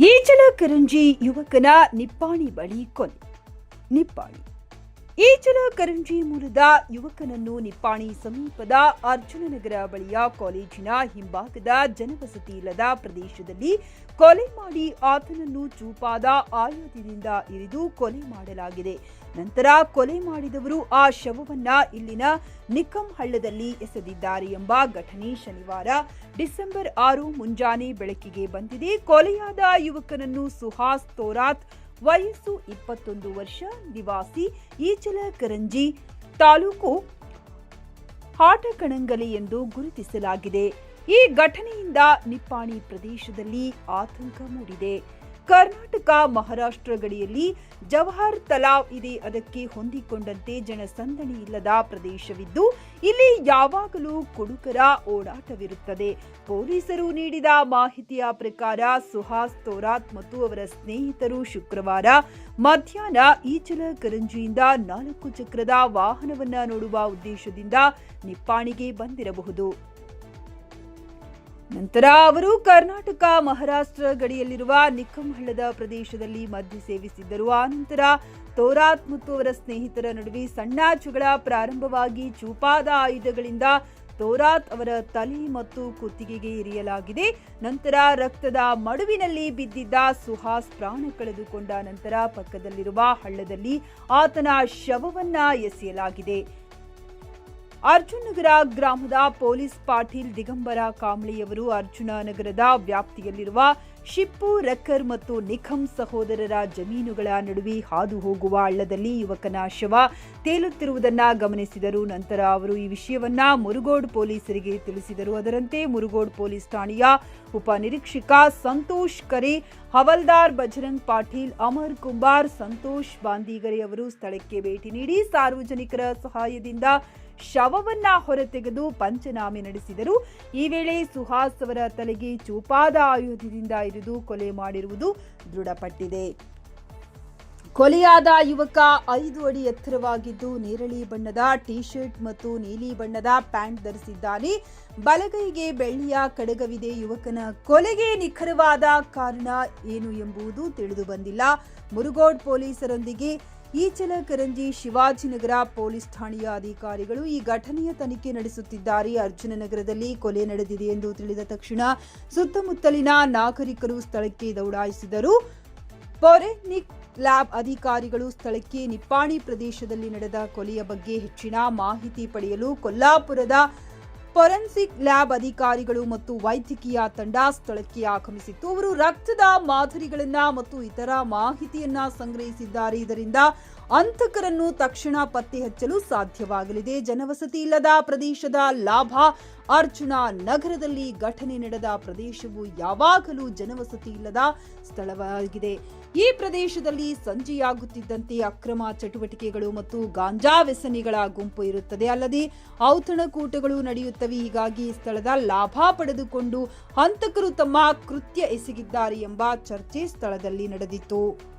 ಈಚಲ ಕರಂಜಿ ಯುವಕನ ನಿಪ್ಪಾಣಿ ಬಳಿ ಕೊನೆ. ನಿಪ್ಪಾಣಿ. ಈಚಲ ಕರಂಜಿ ಮೂಲದ ಯುವಕನನ್ನು ನಿಪ್ಪಾಣಿ ಸಮೀಪದ ಅರ್ಜುನನಗರ ಬಳಿಯ ಕಾಲೇಜಿನ ಹಿಂಭಾಗದ ಜನವಸತಿ ಇಲ್ಲದ ಪ್ರದೇಶದಲ್ಲಿ ಕೊಲೆ ಮಾಡಿ ಆತನನ್ನು ಚೂಪಾದ ಆಯುಧದಿಂದ ಇರಿದು ಕೊಲೆ ಮಾಡಲಾಗಿದೆ. ನಂತರ ಕೊಲೆ ಮಾಡಿದವರು ಆ ಶವವನ್ನ ಇಲ್ಲಿನ ನಿಕ್ಕಂ ಹಳ್ಳದಲ್ಲಿ ಎಸೆದಿದ್ದಾರೆ ಎಂಬ ಘಟನೆ ಶನಿವಾರ ಡಿಸೆಂಬರ್ ಆರು ಮುಂಜಾನೆ ಬೆಳಕಿಗೆ ಬಂದಿದೆ. ಕೊಲೆಯಾದ ಯುವಕನನ್ನು ಸುಹಾಸ್ ತೋರಾತ್ ವಯಸ್ಸು ಇಪ್ಪತ್ತೊಂದು ವರ್ಷ ನಿವಾಸಿ ಈಚಲ ಕರಂಜಿ ತಾಲೂಕು ಹಾಟಕಣಂಗಲಿ ಎಂದು ಗುರುತಿಸಲಾಗಿದೆ. ಈ ಘಟನೆಯಿಂದ ನಿಪ್ಪಾಣಿ ಪ್ರದೇಶದಲ್ಲಿ ಆತಂಕ ಮೂಡಿದೆ. ಕರ್ನಾಟಕ ಮಹಾರಾಷ್ಟ್ರ ಗಡಿಯಲ್ಲಿ ಜವಾಹರ್ ತಲಾವ್ ಇದೆ ಅದಕ್ಕೆ ಹೊಂದಿಕೊಂಡಂತೆ ಜನಸಂದಣಿ ಇಲ್ಲದ ಪ್ರದೇಶವಿದ್ದು, ಇಲ್ಲಿ ಯಾವಾಗಲೂ ಕುಡುಕರ ಓಡಾಟವಿರುತ್ತದೆ. ಪೊಲೀಸರು ನೀಡಿದ ಮಾಹಿತಿಯ ಪ್ರಕಾರ ಸುಹಾಸ್ ತೋರಾತ್ ಮತ್ತು ಅವರ ಸ್ನೇಹಿತರು ಶುಕ್ರವಾರ ಮಧ್ಯಾಹ್ನ ಈಚಲ ಕರಂಜಿಯಿಂದ ನಾಲ್ಕು ಚಕ್ರದ ವಾಹನವನ್ನ ನೋಡುವ ಉದ್ದೇಶದಿಂದ ನಿಪ್ಪಾಣಿಗೆ ಬಂದಿರಬಹುದು. ನಂತರ ಅವರು ಕರ್ನಾಟಕ ಮಹಾರಾಷ್ಟ್ರ ಗಡಿಯಲ್ಲಿರುವ ನಿಕ್ಕಂಹಳ್ಳದ ಪ್ರದೇಶದಲ್ಲಿ ಮದ್ಯ ಸೇವಿಸಿದ್ದರು. ಆನಂತರ ತೋರಾತ್ ಮತ್ತು ಅವರ ಸ್ನೇಹಿತರ ನಡುವೆ ಸಣ್ಣ ಜಗಳ ಪ್ರಾರಂಭವಾಗಿ ಚೂಪಾದ ಆಯುಧಗಳಿಂದ ತೋರಾತ್ ಅವರ ತಲೆ ಮತ್ತು ಕುತ್ತಿಗೆಗೆ ಇರಿಯಲಾಗಿದೆ. ನಂತರ ರಕ್ತದ ಮಡುವಿನಲ್ಲಿ ಬಿದ್ದಿದ್ದ ಸುಹಾಸ್ ಪ್ರಾಣ ಕಳೆದುಕೊಂಡ ನಂತರ ಪಕ್ಕದಲ್ಲಿರುವ ಹಳ್ಳದಲ್ಲಿ ಆತನ ಶವವನ್ನ ಎಸೆಯಲಾಗಿದೆ. ಅರ್ಜುನ್ ನಗರ ಗ್ರಾಮದ ಪೊಲೀಸ್ ಪಾಟೀಲ್ ದಿಗಂಬರ ಕಾಂಬ್ಳಿಯವರು ಅರ್ಜುನ ನಗರದ ವ್ಯಾಪ್ತಿಯಲ್ಲಿರುವ ಶಿಪ್ಪು, ರಕ್ಕರ್ ಮತ್ತು ನಿಖಂ ಸಹೋದರರ ಜಮೀನುಗಳ ನಡುವೆ ಹಾದು ಹೋಗುವ ಹಳ್ಳದಲ್ಲಿ ಯುವಕನ ಶವ ತೇಲುತ್ತಿರುವುದನ್ನ ಗಮನಿಸಿದರು. ನಂತರ ಅವರು ಈ ವಿಷಯವನ್ನ ಮುರುಗೋಡ್ ಪೊಲೀಸರಿಗೆ ತಿಳಿಸಿದರು. ಅದರಂತೆ ಮುರುಗೋಡ್ ಪೊಲೀಸ್ ಠಾಣೆಯ ಉಪನಿರೀಕ್ಷಕ ಸಂತೋಷ್ ಕರೆ ಹವಲ್ದಾರ್ ಬಜರಂಗ್ ಪಾಟೀಲ್, ಅಮರ್ ಕುಂಬಾರ್, ಸಂತೋಷ್ ಬಾಂದಿಗರೆ ಅವರು ಸ್ಥಳಕ್ಕೆ ಭೇಟಿ ನೀಡಿ ಸಾರ್ವಜನಿಕರ ಸಹಾಯದಿಂದ ಶವವನ್ನ ಹೊರತೆಗೆದು ಪಂಚನಾಮೆ ನಡೆಸಿದರು. ಈ ವೇಳೆ ಸುಹಾಸ್ ಅವರ ತಲೆಗೆ ಚೂಪಾದ ಆಯುಧದಿಂದ ಇರಿದು ಕೊಲೆ ಮಾಡಿರುವುದು ದೃಢಪಟ್ಟಿದೆ. ಕೊಲೆಯಾದ ಯುವಕ ಐದು ಅಡಿ ಎತ್ತರವಾಗಿದ್ದು ನೇರಳಿ ಬಣ್ಣದ ಟಿ ಶರ್ಟ್ ಮತ್ತು ನೀಲಿ ಬಣ್ಣದ ಪ್ಯಾಂಟ್ ಧರಿಸಿದ್ದಾನೆ. ಬಲಗೈಗೆ ಬೆಳ್ಳಿಯ ಕಡಗವಿದೆ ಯುವಕನ ಕೊಲೆಗೆ ನಿಖರವಾದ ಕಾರಣ ಏನು ಎಂಬುದು ತಿಳಿದು ಬಂದಿಲ್ಲ. ಮುರುಗೋಡ್ ಪೊಲೀಸರೊಂದಿಗೆ ಈಚಲ ಕರಂಜಿ ಶಿವಾಜಿನಗರ ಪೊಲೀಸ್ ಠಾಣೆಯ ಅಧಿಕಾರಿಗಳು ಈ ಘಟನೆಯ ತನಿಖೆ ನಡೆಸುತ್ತಿದ್ದಾರೆ. ಅರ್ಜುನ ನಗರದಲ್ಲಿ ಕೊಲೆ ನಡೆದಿದೆ ಎಂದು ತಿಳಿದ ತಕ್ಷಣ ಸುತ್ತಮುತ್ತಲಿನ ನಾಗರಿಕರು ಸ್ಥಳಕ್ಕೆ ದೌಡಾಯಿಸಿದರು. ಫೊರೆನಿಕ್ ಲ್ಯಾಬ್ ಅಧಿಕಾರಿಗಳು ಸ್ಥಳಕ್ಕೆ ನಿಪ್ಪಾಣಿ ಪ್ರದೇಶದಲ್ಲಿ ನಡೆದ ಕೊಲೆಯ ಬಗ್ಗೆ ಹೆಚ್ಚಿನ ಮಾಹಿತಿ ಪಡೆಯಲು ಕೊಲ್ಲಾಪುರದ ಫೊರೆನ್ಸಿಕ್ ಲ್ಯಾಬ್ ಅಧಿಕಾರಿಗಳು ಮತ್ತು ವೈದ್ಯಕೀಯ ತಂಡ ಸ್ಥಳಕ್ಕೆ ಆಗಮಿಸಿತ್ತು. ಅವರು ರಕ್ತದ ಮಾದರಿಗಳನ್ನ ಮತ್ತು ಇತರ ಮಾಹಿತಿಯನ್ನ ಸಂಗ್ರಹಿಸಿದ್ದಾರೆ. ಇದರಿಂದ ಅಂತಕರನ್ನು ತಕ್ಷಣ ಪತ್ತೆ ಹಚ್ಚಲು ಸಾಧ್ಯವಾಗಲಿದೆ. ಜನವಸತಿ ಇಲ್ಲದ ಪ್ರದೇಶದ ಲಾಭ ಅರ್ಜುನ ನಗರದಲ್ಲಿ ಘಟನೆ ನಡೆದ ಪ್ರದೇಶವು ಯಾವಾಗಲೂ ಜನವಸತಿ ಇಲ್ಲದ ಸ್ಥಳವಾಗಿದೆ. ಈ ಪ್ರದೇಶದಲ್ಲಿ ಸಂಜೆಯಾಗುತ್ತಿದ್ದಂತೆ ಅಕ್ರಮ ಚಟುವಟಿಕೆಗಳು ಮತ್ತು ಗಾಂಜಾ ವ್ಯಸನಿಗಳ ಗುಂಪು ಇರುತ್ತದೆ. ಅಲ್ಲದೆ ಔತಣಕೂಟಗಳು ನಡೆಯುತ್ತವೆ. ಹೀಗಾಗಿ ಈ ಸ್ಥಳದ ಲಾಭ ಪಡೆದುಕೊಂಡು ಹಂತಕರು ತಮ್ಮ ಕೃತ್ಯ ಎಸಗಿದ್ದಾರೆ ಎಂಬ ಚರ್ಚೆ ಸ್ಥಳದಲ್ಲಿ ನಡೆದಿತ್ತು.